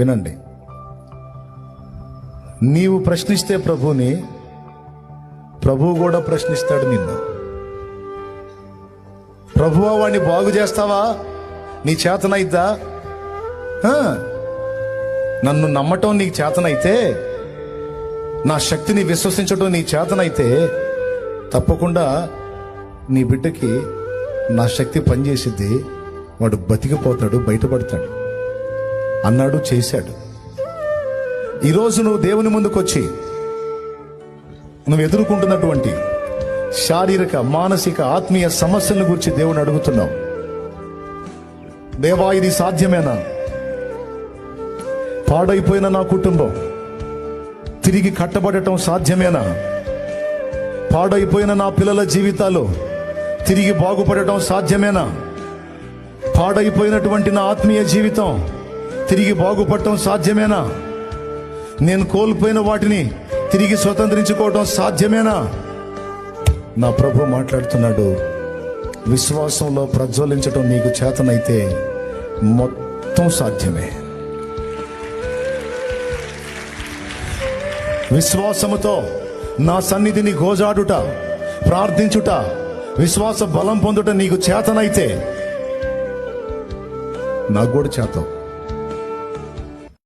వినండి. నీవు ప్రశ్నిస్తే ప్రభుని ప్రభువు కూడా ప్రశ్నిస్తాడు నిన్ను. ప్రభువా వాడిని బాగు చేస్తావా? నీ చేతనైద్దా? నన్ను నమ్మటం నీకు చేతనైతే నా శక్తిని విశ్వసించడం నీ చేతనైతే తప్పకుండా నీ బిడ్డకి నా శక్తి పనిచేసిద్ది. వాడు బతికిపోతాడు బయటపడతాడు. అన్నాడు చేశాడు. ఈరోజు నువ్వు దేవుని ముందుకొచ్చి నువ్వు ఎదుర్కొంటున్నటువంటి శారీరక మానసిక ఆత్మీయ సమస్యలను గురించి దేవుని అడుగుతున్నావు. దేవా ఇది సాధ్యమేనా? పాడైపోయిన నా కుటుంబం తిరిగి కట్టబడటం సాధ్యమేనా? పాడైపోయిన నా పిల్లల జీవితాలు తిరిగి బాగుపడటం సాధ్యమేనా? పాడైపోయినటువంటి నా ఆత్మీయ జీవితం తిరిగి బాగుపడటం సాధ్యమేనా? నేను కోల్పోయిన వాటిని తిరిగి స్వతంత్రించుకోవటం సాధ్యమేనా? నా ప్రభు మాట్లాడుతున్నాడు. విశ్వాసంలో ప్రజ్వలించటం నీకు చేతనైతే మొత్తం సాధ్యమే. విశ్వాసముతో నా సన్నిధిని గోజాడుట ప్రార్థించుట విశ్వాస బలం పొందుట నీకు చేతనైతే నాకు కూడా చేతం